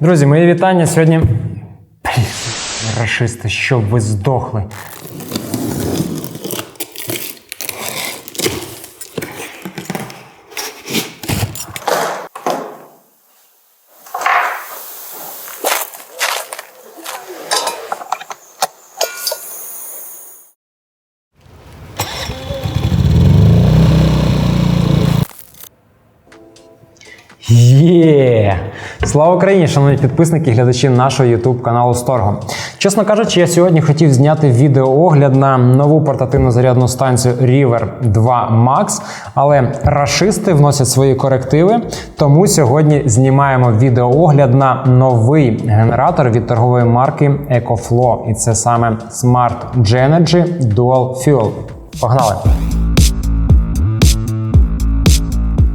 Друзі, мої вітання сьогодні. Рашисти, щоб ви здохли. Є! Слава Україні, шановні підписники глядачі нашого YouTube каналу Сторго. Чесно кажучи, я сьогодні хотів зняти відеоогляд на нову портативну зарядну станцію River 2 Max, але рашисти вносять свої корективи. Тому сьогодні знімаємо відеоогляд на новий генератор від торгової марки EcoFlow. І це саме Smart Genergy Dual Fuel. Погнали!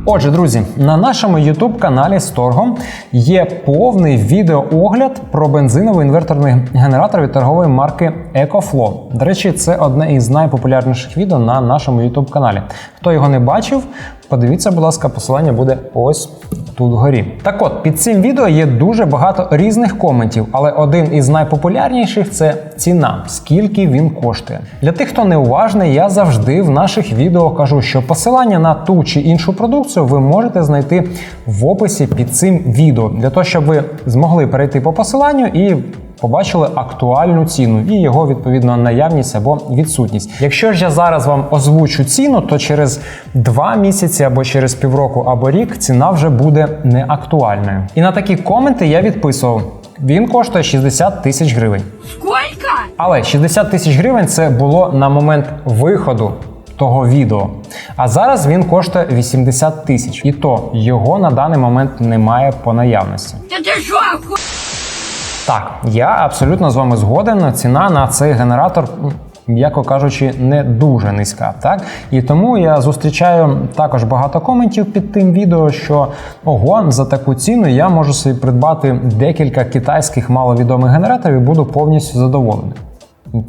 Отже, друзі, на нашому youtube каналі Торгом є повний відеоогляд про бензиновий інверторний генератор від торгової марки EcoFlow. До речі, це одне із найпопулярніших відео на нашому youtube каналі. Хто його не бачив, подивіться, будь ласка, посилання буде ось тут вгорі. Так от, під цим відео є дуже багато різних коментів, але один із найпопулярніших це ціна, скільки він коштує. Для тих, хто не уважний, я завжди в наших відео кажу, що посилання на ту чи іншу продукцію ви можете знайти в описі під цим відео, для того, щоб ви змогли перейти по посиланню і побачили актуальну ціну і його відповідно наявність або відсутність. Якщо ж я зараз вам озвучу ціну, то через два місяці або через півроку або рік ціна вже буде не актуальною. І на такі коменти я відписував. Він коштує 60 тисяч гривень. Сколько? Але 60 тисяч гривень це було на момент виходу того відео. А зараз він коштує 80 тисяч. І то його на даний момент немає по наявності. Ты шо, оху... Так, я абсолютно з вами згоден. Ціна на цей генератор. М'яко кажучи, не дуже низька, так і тому я зустрічаю також багато коментів під тим відео, що ого, за таку ціну я можу собі придбати декілька китайських маловідомих генераторів і буду повністю задоволений.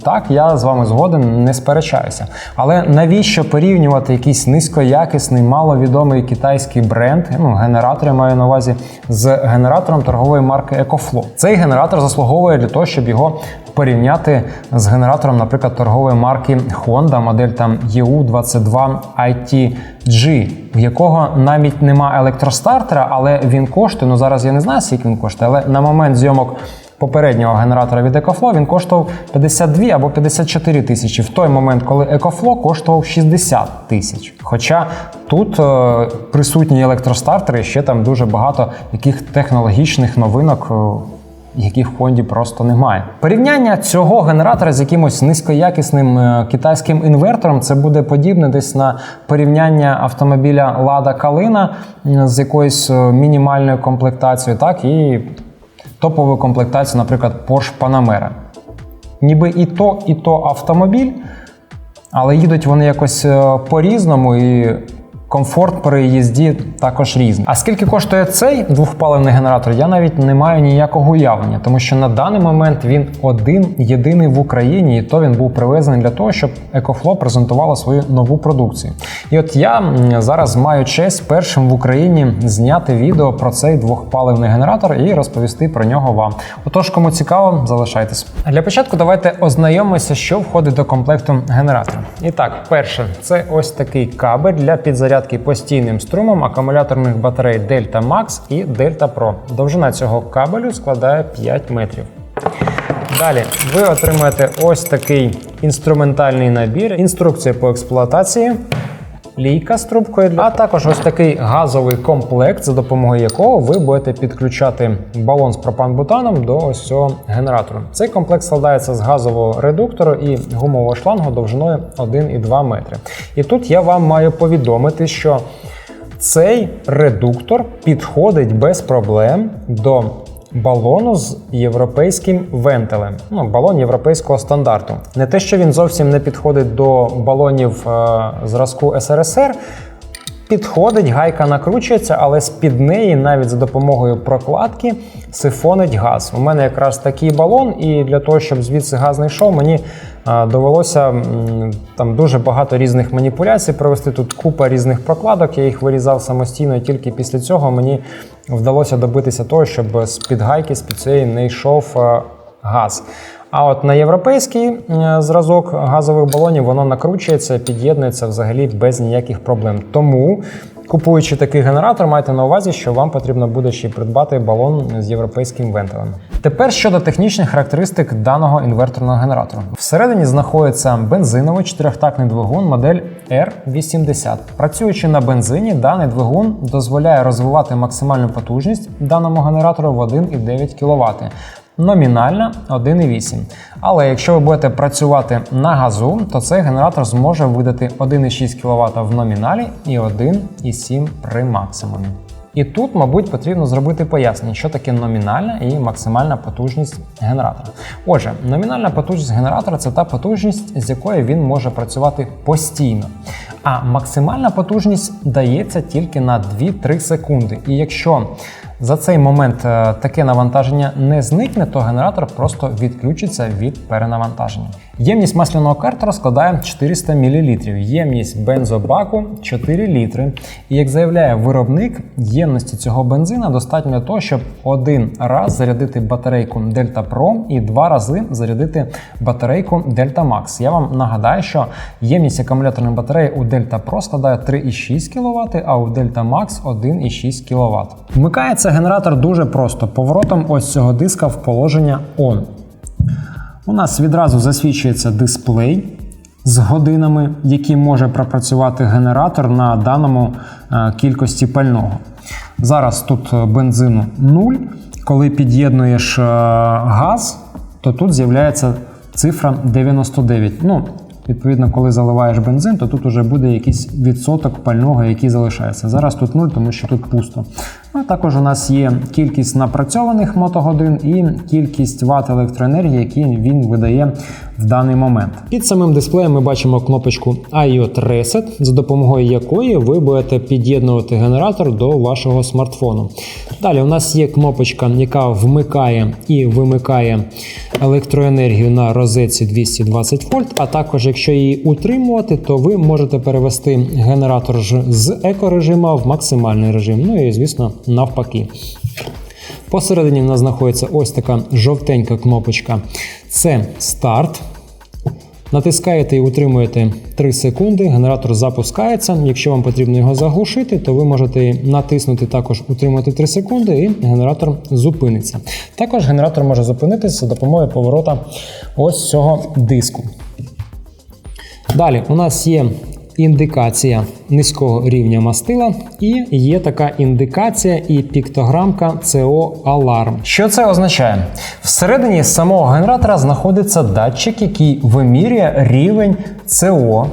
Так, я з вами згоден, не сперечаюся. Але навіщо порівнювати якийсь низькоякісний, маловідомий китайський бренд, ну генератор я маю на увазі, з генератором торгової марки EcoFlow? Цей генератор заслуговує для того, щоб його порівняти з генератором, наприклад, торгової марки Honda, модель там EU22 ITG, в якого навіть нема електростартера, але він коштує. Ну зараз я не знаю, скільки він коштує, але на момент зйомок попереднього генератора від EcoFlow він коштував 52 або 54 тисячі. В той момент, коли EcoFlow коштував 60 тисяч. Хоча тут е, присутні електростартери, ще там дуже багато яких технологічних новинок. е, яких в фонді просто немає. Порівняння цього генератора з якимось низькоякісним е, китайським інвертором це буде подібне десь на порівняння автомобіля Lada Kalina м, з якоюсь е, мінімальною комплектацією, так і топовою комплектацію, наприклад, Porsche Panamera. Ніби і то, і то автомобіль, але їдуть вони якось е, по-різному і комфорт при їзді також різний. А скільки коштує цей двохпаливний генератор, я навіть не маю ніякого уявлення, тому що на даний момент він один єдиний в Україні, і то він був привезений для того, щоб EcoFlow презентувала свою нову продукцію. І от я зараз маю честь першим в Україні зняти відео про цей двохпаливний генератор і розповісти про нього вам. Отож, кому цікаво, залишайтесь. Для початку давайте ознайомимося, що входить до комплекту генератора. І так, перше, це ось такий кабель для підзарядки постійним струмом акумуляторних батарей Delta Max і Delta Pro. Довжина цього кабелю складає 5 метрів. Далі ви отримаєте ось такий інструментальний набір, інструкція по експлуатації, лійка з трубкою, а також ось такий газовий комплект, за допомогою якого ви будете підключати балон з пропан-бутаном до ось цього генератору. Цей комплект складається з газового редуктору і гумового шлангу довжиною 1,2 метри. І тут я вам маю повідомити, що цей редуктор підходить без проблем до балону з європейським вентилем. Ну, балон європейського стандарту. Не те, що він зовсім не підходить до балонів е, зразку СРСР. Підходить, гайка накручується, але з-під неї навіть за допомогою прокладки сифонить газ. У мене якраз такий балон, і для того, щоб звідси газ не йшов, мені довелося там дуже багато різних маніпуляцій провести. Тут купа різних прокладок, я їх вирізав самостійно, і тільки після цього мені вдалося добитися того, щоб з-під гайки, з-під цієї не йшов газ. А от на європейський е, зразок газових балонів воно накручується, під'єднується взагалі без ніяких проблем. Тому, купуючи такий генератор, майте на увазі, що вам потрібно буде ще придбати балон з європейським вентилем. Тепер щодо технічних характеристик даного інверторного генератора. Всередині знаходиться бензиновий чотирьохтактний двигун модель R80. Працюючи на бензині, даний двигун дозволяє розвивати максимальну потужність даному генератору в 1,9 кВт номінальна 1,8. Але якщо ви будете працювати на газу, то цей генератор зможе видати 1,6 кВт в номіналі і 1,7 при максимумі. І тут, мабуть, потрібно зробити пояснення, що таке номінальна і максимальна потужність генератора. Отже, номінальна потужність генератора це та потужність, з якою він може працювати постійно. А максимальна потужність дається тільки на 2-3 секунди. І якщо за цей момент е, таке навантаження не зникне, то генератор просто відключиться від перенавантаження. Ємність масляного картера складає 400 мл, ємність бензобаку 4 літри. І як заявляє виробник, ємності цього бензина достатньо для того, щоб один раз зарядити батарейку Delta Pro і два рази зарядити батарейку Delta Max. Я вам нагадаю, що ємність акумуляторної батареї у Delta Pro складає 3,6 кВт, а у Delta Max 1,6 кВт. Вмикається генератор дуже просто поворотом ось цього диска в положення ON. У нас відразу засвідчується дисплей з годинами, які може пропрацювати генератор на даному е, кількості пального. Зараз тут бензину 0. Коли під'єднуєш е, газ, то тут з'являється цифра 99. Ну, Відповідно, коли заливаєш бензин, то тут вже буде якийсь відсоток пального, який залишається. Зараз тут 0, тому що тут пусто. А також у нас є кількість напрацьованих мотогодин і кількість ват електроенергії, які він видає в даний момент. Під самим дисплеєм ми бачимо кнопочку IOT Reset, за допомогою якої ви будете під'єднувати генератор до вашого смартфону. Далі у нас є кнопочка, яка вмикає і вимикає електроенергію на розетці 220 вольт. А також, якщо її утримувати, то ви можете перевести генератор з екорежиму в максимальний режим. Ну і звісно навпаки. Посередині в нас знаходиться ось така жовтенька кнопочка. Це старт. Натискаєте і утримуєте 3 секунди, генератор запускається. Якщо вам потрібно його заглушити, то ви можете натиснути також утримати 3 секунди, і генератор зупиниться. Також генератор може зупинитися за допомогою поворота ось цього диску. Далі у нас є індикація низького рівня мастила, і є така індикація і піктограмка CO Alarm. Що це означає? Всередині самого генератора знаходиться датчик, який вимірює рівень СО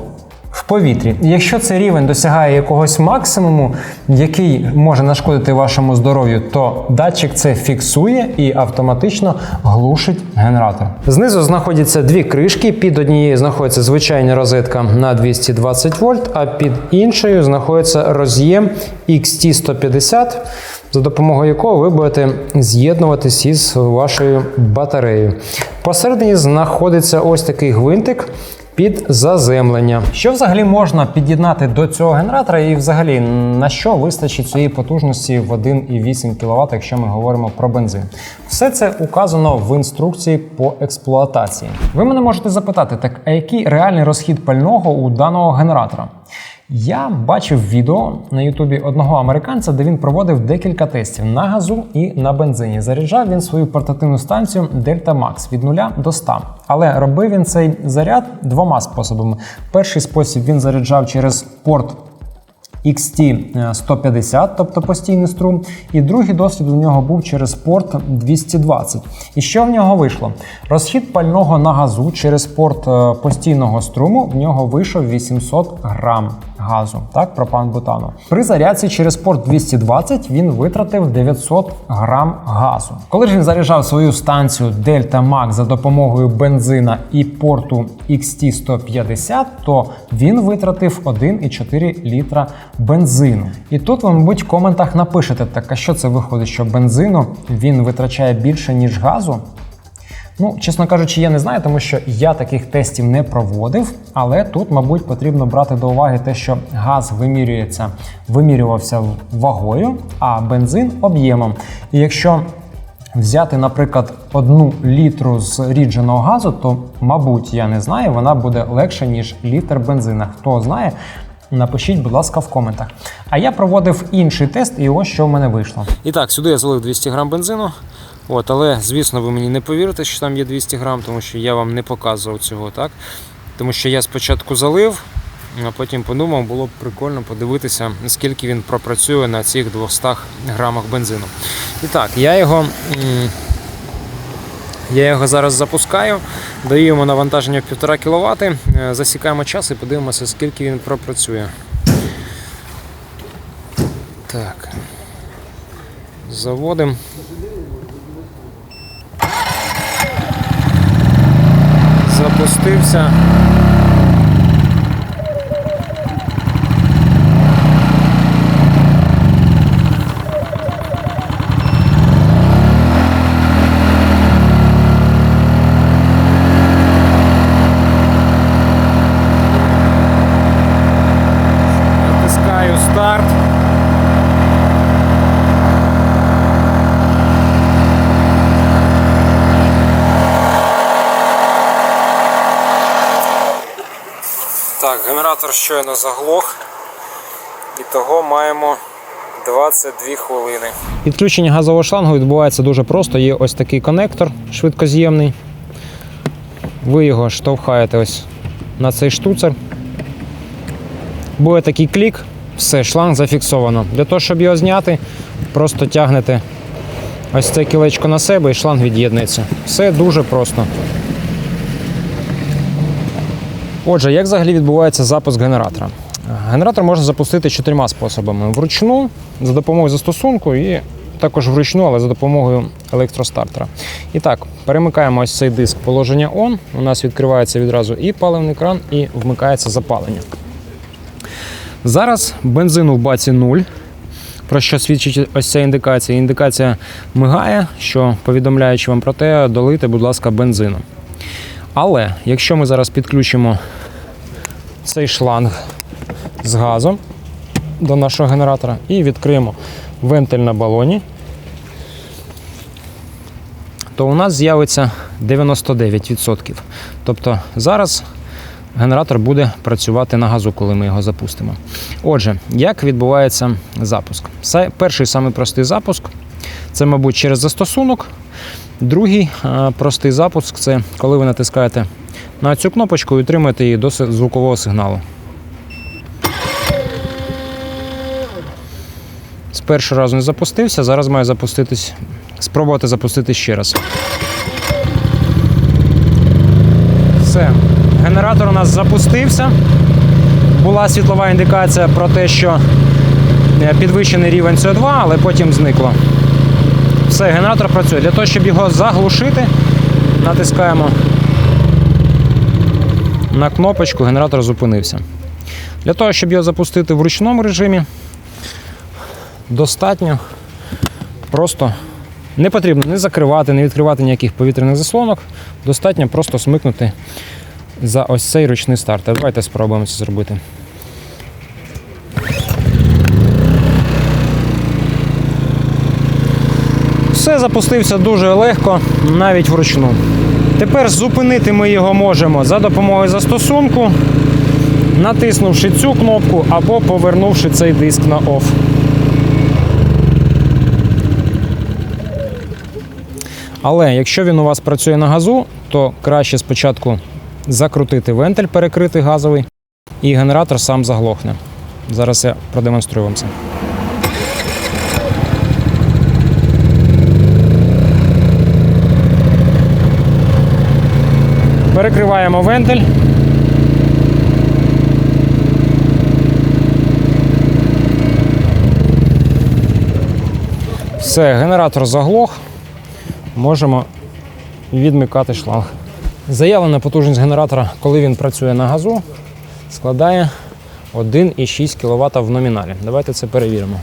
в повітрі. Якщо цей рівень досягає якогось максимуму, який може нашкодити вашому здоров'ю, то датчик це фіксує і автоматично глушить генератор. Знизу знаходяться дві кришки. Під однією знаходиться звичайна розетка на 220 вольт, а під іншою знаходиться роз'єм XT150. За допомогою якого ви будете з'єднуватись із вашою батареєю. Посередині знаходиться ось такий гвинтик під заземлення. Що взагалі можна під'єднати до цього генератора, і взагалі на що вистачить цієї потужності в 1,8 кВт, якщо ми говоримо про бензин? Все це указано в інструкції по експлуатації. Ви мене можете запитати, так а який реальний розхід пального у даного генератора? Я бачив відео на Ютубі одного американця, де він проводив декілька тестів на газу і на бензині. Заряджав він свою портативну станцію Delta Max від 0 до 100. Але робив він цей заряд двома способами. Перший спосіб він заряджав через порт XT150, тобто постійний струм, і другий досвід у нього був через порт 220. І що в нього вийшло? Розхід пального на газу через порт е, постійного струму в нього вийшов 800 грам газу, так, пропан-бутану. При зарядці через порт 220 він витратив 900 грам газу. Коли ж він заряджав свою станцію Delta Max за допомогою бензина і порту XT150, то він витратив 1,4 літра бензину. І тут ви, мабуть, в коментах напишете, так а що це виходить, що бензину він витрачає більше, ніж газу? Ну, чесно кажучи, я не знаю, тому що я таких тестів не проводив, але тут, мабуть, потрібно брати до уваги те, що газ вимірюється, вимірювався вагою, а бензин об'ємом. І якщо взяти, наприклад, одну літру з рідженого газу, то, мабуть, я не знаю, вона буде легше, ніж літр бензина. Хто знає, напишіть, будь ласка, в коментах. А я проводив інший тест, і ось що в мене вийшло. І так, сюди я залив 200 грам бензину. От, але, звісно, ви мені не повірите, що там є 200 грам, тому що я вам не показував цього, так? Тому що я спочатку залив, а потім подумав, було б прикольно подивитися, скільки він пропрацює на цих 200 грамах бензину. І так, я його. Я його зараз запускаю, даю йому навантаження в 1,5 кВт, е, засікаємо час і подивимося, скільки він пропрацює. Так. Заводимо. Запустився. Натискаю старт. Так, генератор щойно заглох. І того маємо 22 хвилини. Підключення газового шлангу відбувається дуже просто. Є ось такий конектор швидкоз'ємний. Ви його штовхаєте ось на цей штуцер. Буде такий клік, все, шланг зафіксовано. Для того, щоб його зняти, просто тягнете ось це кілечко на себе і шланг від'єднується. Все дуже просто. Отже, як взагалі відбувається запуск генератора? Генератор можна запустити чотирма способами: вручну, за допомогою застосунку і також вручну, але за допомогою електростартера. І так, перемикаємо ось цей диск положення ON. У нас відкривається відразу і паливний кран, і вмикається запалення. Зараз бензину в баці 0. Про що свідчить ось ця індикація? Індикація мигає, що повідомляючи вам про те, долити, будь ласка, бензину. Але якщо ми зараз підключимо цей шланг з газом до нашого генератора і відкриємо вентиль на балоні, то у нас з'явиться 99%. Тобто зараз генератор буде працювати на газу, коли ми його запустимо. Отже, як відбувається запуск? Перший самий простий запуск це, мабуть, через застосунок. Другий простий запуск це коли ви натискаєте на цю кнопочку і отримуєте її до звукового сигналу. З першого разу не запустився, зараз має запуститись, спробувати запустити ще раз. Все. Генератор у нас запустився. Була світлова індикація про те, що е, підвищений рівень СО2, але потім зникло. Все, генератор працює. Для того, щоб його заглушити, натискаємо на кнопочку, генератор зупинився. Для того, щоб його запустити в ручному режимі, достатньо просто не потрібно не закривати, не відкривати ніяких повітряних заслонок. Достатньо просто смикнути за ось цей ручний старт. Давайте спробуємо це зробити. Все запустився дуже легко, навіть вручну. Тепер зупинити ми його можемо за допомогою застосунку, натиснувши цю кнопку або повернувши цей диск на OFF. Але якщо він у вас працює на газу, то краще спочатку закрутити вентиль, перекритий газовий, і генератор сам заглохне. Зараз я продемонструю вам це. перекриваємо вентиль. Все, генератор заглох. Можемо відмикати шланг. Заявлена потужність генератора, коли він працює на газу, складає 1,6 кВт в номіналі. Давайте це перевіримо.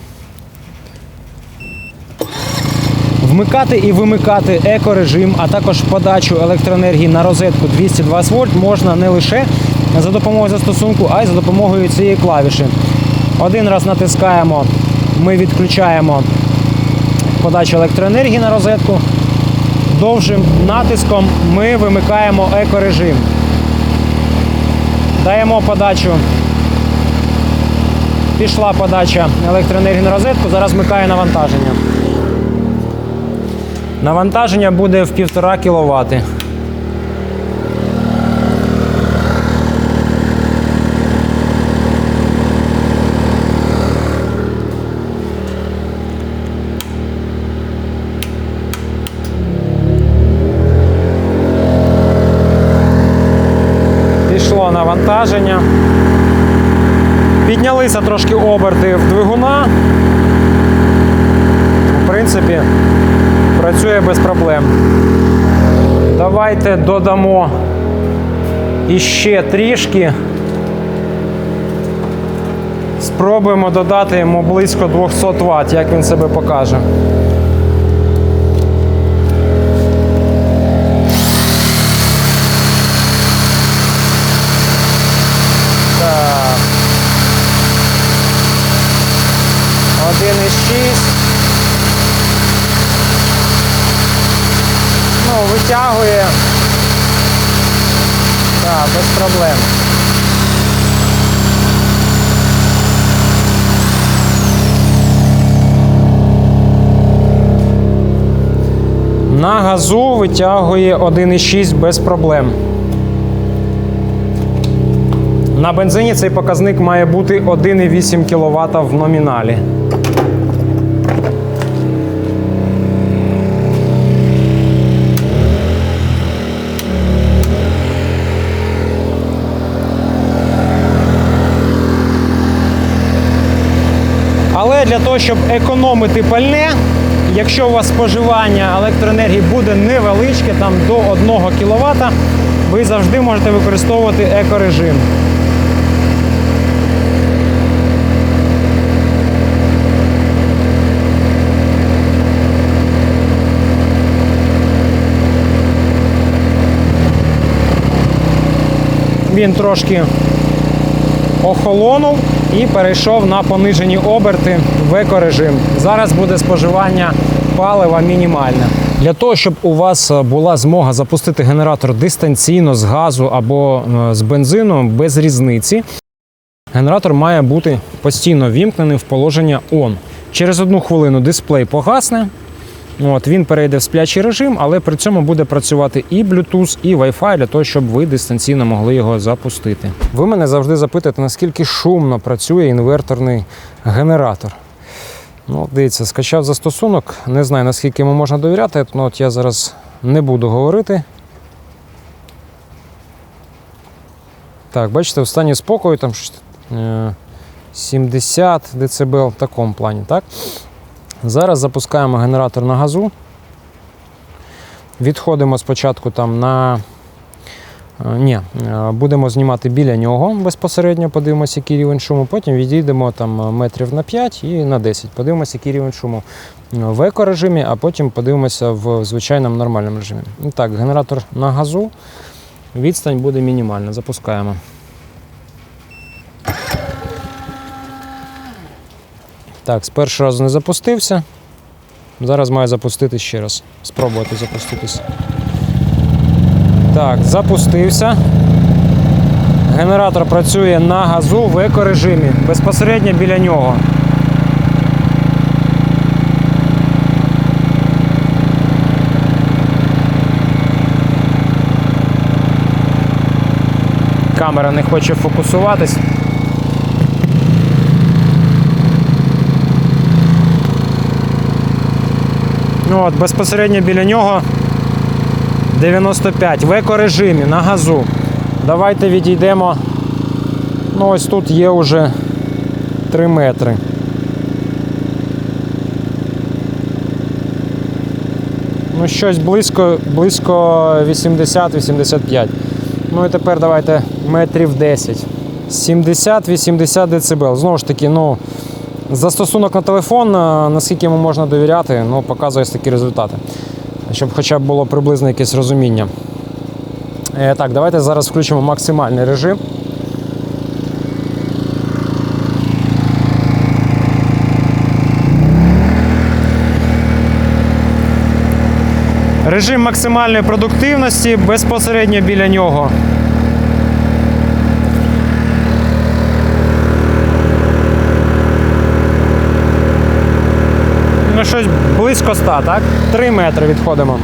Вмикати і вимикати екорежим, а також подачу електроенергії на розетку 220 вольт можна не лише за допомогою застосунку, а й за допомогою цієї клавіші. Один раз натискаємо, ми відключаємо подачу електроенергії на розетку. Довшим натиском ми вимикаємо екорежим. Даємо подачу. Пішла подача електроенергії на розетку, зараз вмикає навантаження. Навантаження буде в 1,5 кВт. Пішло навантаження. Піднялися трошки оберти в двигуна. В принципі, працює без проблем. Давайте додамо іще трішки. Спробуємо додати йому близько 200 Вт, як він себе покаже. Так. 1,6. Ну, витягує. Так, без проблем. На газу витягує 1,6 без проблем. На бензині цей показник має бути 1,8 кВт в номіналі. Але для того, щоб економити пальне, якщо у вас споживання електроенергії буде невеличке, там до 1 кВт, ви завжди можете використовувати екорежим. Він трошки охолонув і перейшов на понижені оберти в екорежим. Зараз буде споживання палива мінімальне. Для того, щоб у вас е, була змога запустити генератор дистанційно з газу або е, з бензину без різниці, генератор має бути постійно вімкнений в положення ON. Через одну хвилину дисплей погасне. От, він перейде в сплячий режим, але при цьому буде працювати і Bluetooth, і Wi-Fi для того, щоб ви дистанційно могли його запустити. Ви мене завжди запитуєте, наскільки шумно працює інверторний генератор. Ну, дивіться, скачав застосунок. Не знаю, наскільки йому можна довіряти. Ну, от я зараз не буду говорити. Так, бачите, в стані спокою там е, 70 дБ в такому плані, так? Зараз запускаємо генератор на газу. Відходимо спочатку там на. е, Ні, е, будемо знімати біля нього безпосередньо, подивимося, який рівень шуму. Потім відійдемо там е, метрів на 5 і на 10. Подивимося, який рівень шуму в екорежимі, а потім подивимося в звичайному нормальному режимі. Так, генератор на газу. Відстань буде мінімальна. Запускаємо. Так, з першого разу не запустився. Зараз має запустити ще раз. Спробувати запуститися. Так, запустився. Генератор працює на газу в екорежимі, безпосередньо біля нього. Камера не хоче фокусуватись. От, безпосередньо біля нього 95 в екорежимі на газу. Давайте відійдемо. Ну, ось тут є вже 3 метри. Ну, щось близько, близько 80-85. Ну і тепер давайте метрів 10. 70-80 дБ. Знову ж таки, ну, застосунок на телефон, наскільки йому можна довіряти, ну, показує такі результати. Щоб хоча б було приблизно якесь розуміння. Е, так, давайте зараз включимо максимальний режим. Режим максимальної продуктивності безпосередньо біля нього. Ну, щось близько 100, так? 3 метри відходимо.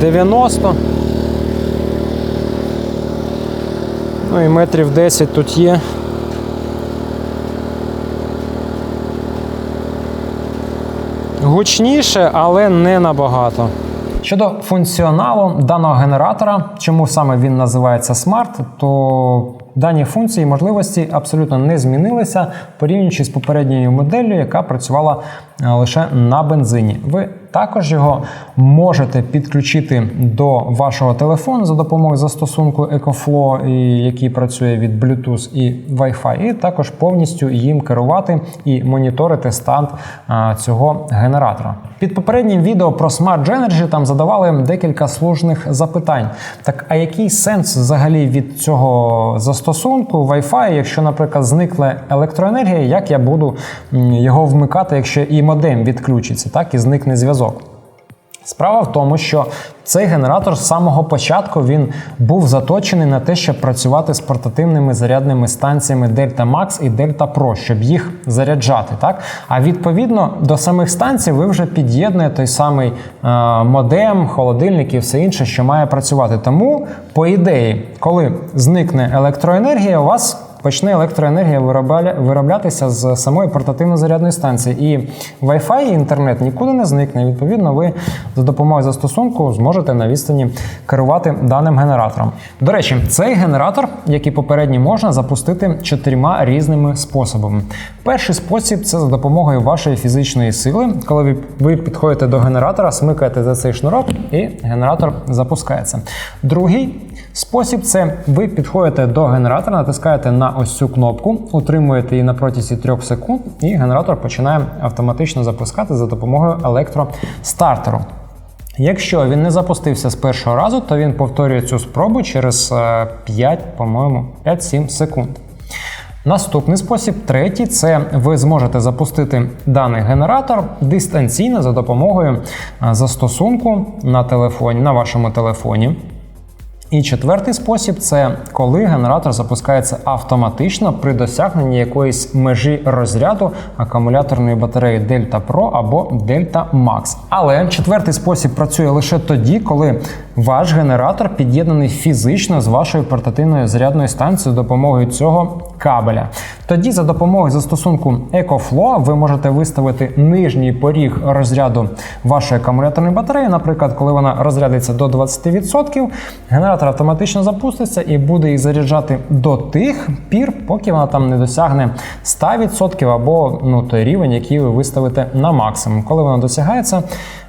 Дев'яносто. Ну і метрів 10 тут є. Гучніше, але не набагато. Щодо функціоналу даного генератора, чому саме він називається Smart, то дані функції можливості абсолютно не змінилися порівнюючи з попередньою моделлю, яка працювала лише на бензині. Ви також його можете підключити до вашого телефону за допомогою застосунку EcoFlow, який працює від Bluetooth і Wi-Fi, і також повністю їм керувати і моніторити стан цього генератора. Під попереднім відео про Smart Energy там задавали декілька слушних запитань. Так, а який сенс взагалі від цього застосунку Wi-Fi, якщо, наприклад, зникла електроенергія, як я буду його вмикати, якщо і модем відключиться, так і зникне зв'язок? Справа в тому, що цей генератор з самого початку він був заточений на те, щоб працювати з портативними зарядними станціями Delta Max і Delta Pro, щоб їх заряджати. Так? А відповідно до самих станцій ви вже під'єднуєте той самий е, модем, холодильник і все інше, що має працювати. Тому, по ідеї, коли зникне електроенергія, у вас почне електроенергія вироблятися з самої портативної зарядної станції. І Wi-Fi і інтернет нікуди не зникне. Відповідно, ви за допомогою застосунку зможете на відстані керувати даним генератором. До речі, цей генератор, як і попередній, можна запустити чотирма різними способами. Перший спосіб це за допомогою вашої фізичної сили, коли ви підходите до генератора, смикаєте за цей шнурок, і генератор запускається. Другий спосіб це ви підходите до генератора, натискаєте на ось цю кнопку, утримуєте її на протязі 3 секунд, і генератор починає автоматично запускати за допомогою електростартеру. Якщо він не запустився з першого разу, то він повторює цю спробу через е, 5, по-моєму, 5-7 секунд. Наступний спосіб, третій, це ви зможете запустити даний генератор дистанційно за допомогою е, застосунку на телефоні, на вашому телефоні. І четвертий спосіб це коли генератор запускається автоматично при досягненні якоїсь межі розряду акумуляторної батареї Delta Pro або Delta Max. Але четвертий спосіб працює лише тоді, коли ваш генератор під'єднаний фізично з вашою портативною зарядною станцією за допомогою цього кабеля. Тоді за допомогою застосунку EcoFlow ви можете виставити нижній поріг розряду вашої акумуляторної батареї. Наприклад, коли вона розрядиться до 20%, генератор автоматично запуститься і буде їх заряджати до тих пір, поки вона там не досягне 100% або ну, той рівень, який ви виставите на максимум. Коли вона досягається,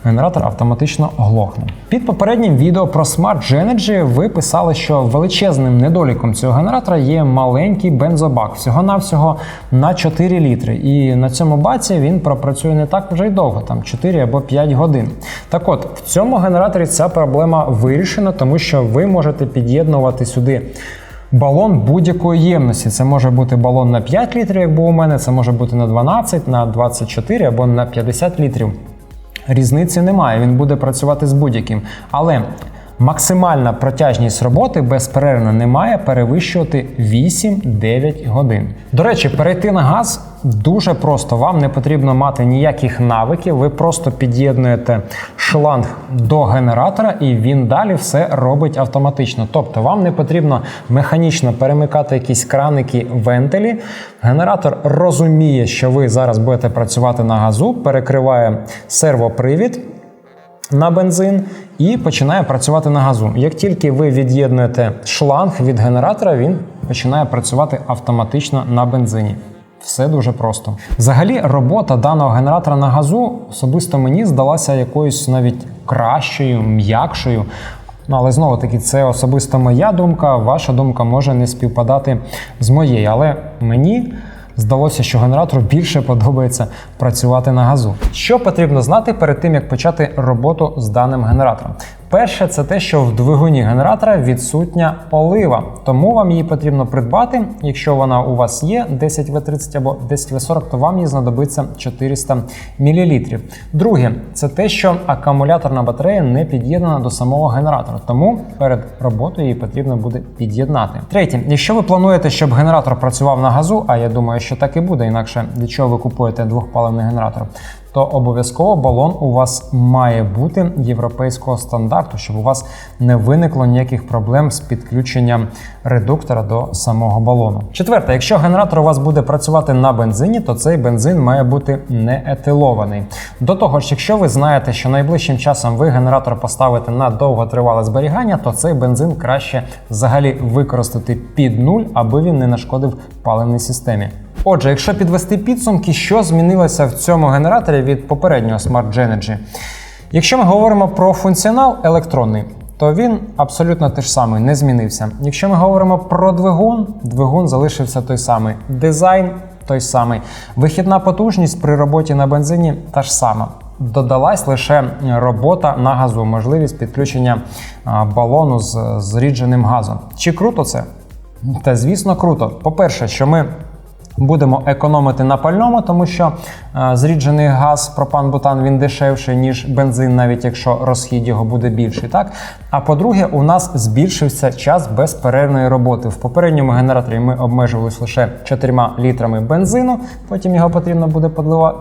генератор автоматично глохне. Під попереднім відео про Smart Energy ви писали, що величезним недоліком цього генератора є маленький бензобак, всього-навсього на 4 літри. І на цьому баці він пропрацює не так вже й довго, там 4 або 5 годин. Так от, в цьому генераторі ця проблема вирішена, тому що ви можете під'єднувати сюди. Балон будь-якої ємності. Це може бути балон на 5 літрів, як був у мене, це може бути на 12, на 24 або на 50 літрів. Різниці немає, він буде працювати з будь-яким. Але максимальна протяжність роботи безперервно не має перевищувати 8-9 годин. До речі, перейти на газ дуже просто. Вам не потрібно мати ніяких навиків. Ви просто під'єднуєте шланг до генератора, і він далі все робить автоматично. Тобто вам не потрібно механічно перемикати якісь краники, вентилі. Генератор розуміє, що ви зараз будете працювати на газу, перекриває сервопривід. На бензин і починає працювати на газу. Як тільки ви від'єднуєте шланг від генератора, він починає працювати автоматично на бензині. Все дуже просто. Взагалі, робота даного генератора на газу особисто мені здалася якоюсь навіть кращою, м'якшою. Ну, але знову таки, це особисто моя думка. Ваша думка може не співпадати з моєю. Але мені здалося, що генератору більше подобається працювати на газу. Що потрібно знати перед тим, як почати роботу з даним генератором? Перше, це те, що в двигуні генератора відсутня олива, тому вам її потрібно придбати. Якщо вона у вас є 10В30 або 10В40, то вам її знадобиться 400 мл. Друге, це те, що акумуляторна батарея не під'єднана до самого генератора, тому перед роботою її потрібно буде під'єднати. Третє, якщо ви плануєте, щоб генератор працював на газу, а я думаю, що так і буде, інакше для чого ви купуєте двохпаливний генератор, то обов'язково балон у вас має бути європейського стандарту, щоб у вас не виникло ніяких проблем з підключенням редуктора до самого балону. Четверте, якщо генератор у вас буде працювати на бензині, то цей бензин має бути не етилований. До того ж, якщо ви знаєте, що найближчим часом ви генератор поставите на довготривале зберігання, то цей бензин краще взагалі використати під нуль, аби він не нашкодив паливній системі. Отже, якщо підвести підсумки, що змінилося в цьому генераторі від попереднього Smart Energy? Якщо ми говоримо про функціонал електронний, то він абсолютно те ж самий, не змінився. Якщо ми говоримо про двигун, двигун залишився той самий. Дизайн той самий. Вихідна потужність при роботі на бензині та ж сама. Додалась лише робота на газу, можливість підключення балону з зрідженим газом. Чи круто це? Та звісно, круто. По-перше, що ми Будемо економити на пальному, тому що е, зріджений газ, пропан-бутан він дешевший, ніж бензин, навіть якщо розхід його буде більший. Так? А по-друге, у нас збільшився час безперервної роботи. В попередньому генераторі ми обмежувалися лише 4 літрами бензину, потім його потрібно буде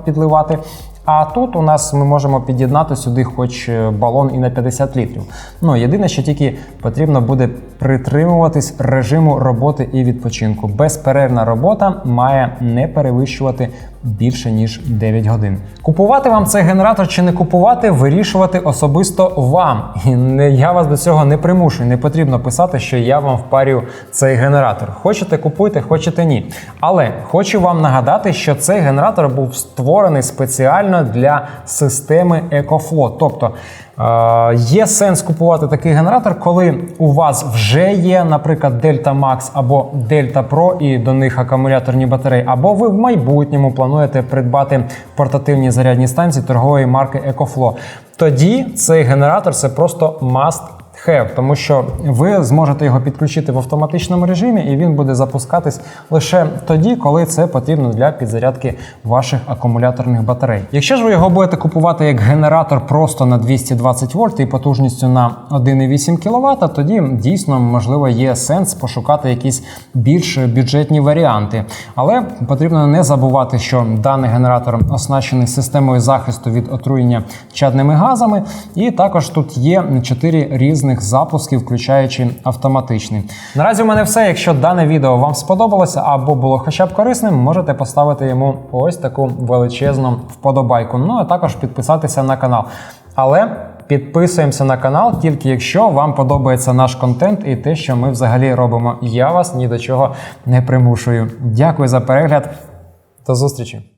підливати. А тут у нас ми можемо під'єднати сюди хоч е, балон і на 50 літрів. Ну єдине, що тільки потрібно буде притримуватись режиму роботи і відпочинку. Безперервна робота має не перевищувати більше ніж 9 годин. Купувати вам цей генератор чи не купувати, вирішувати особисто вам. І не я вас до цього не примушую. Не потрібно писати, що я вам впарю цей генератор. Хочете купуйте, хочете ні. Але хочу вам нагадати, що цей генератор був створений спеціально для системи EcoFlow. Тобто е, є сенс купувати такий генератор, коли у вас вже є, наприклад, Delta Max або Delta Pro і до них акумуляторні батареї, або ви в майбутньому плануєте придбати портативні зарядні станції торгової марки EcoFlow. Тоді цей генератор це просто must have, тому що ви зможете його підключити в автоматичному режимі, і він буде запускатись лише тоді, коли це потрібно для підзарядки ваших акумуляторних батарей. Якщо ж ви його будете купувати як генератор просто на 220 вольт і потужністю на 1,8 кВт, тоді дійсно можливо є сенс пошукати якісь більш бюджетні варіанти. Але потрібно не забувати, що даний генератор оснащений системою захисту від отруєння чадними газами, і також тут є 4 різних запусків, включаючи автоматичний. Наразі у мене все. Якщо дане відео вам сподобалося або було хоча б корисним, можете поставити йому ось таку величезну вподобайку. Ну а також підписатися на канал. Але підписуємося на канал тільки якщо вам подобається наш контент і те, що ми взагалі робимо. Я вас ні до чого не примушую. Дякую за перегляд. До зустрічі!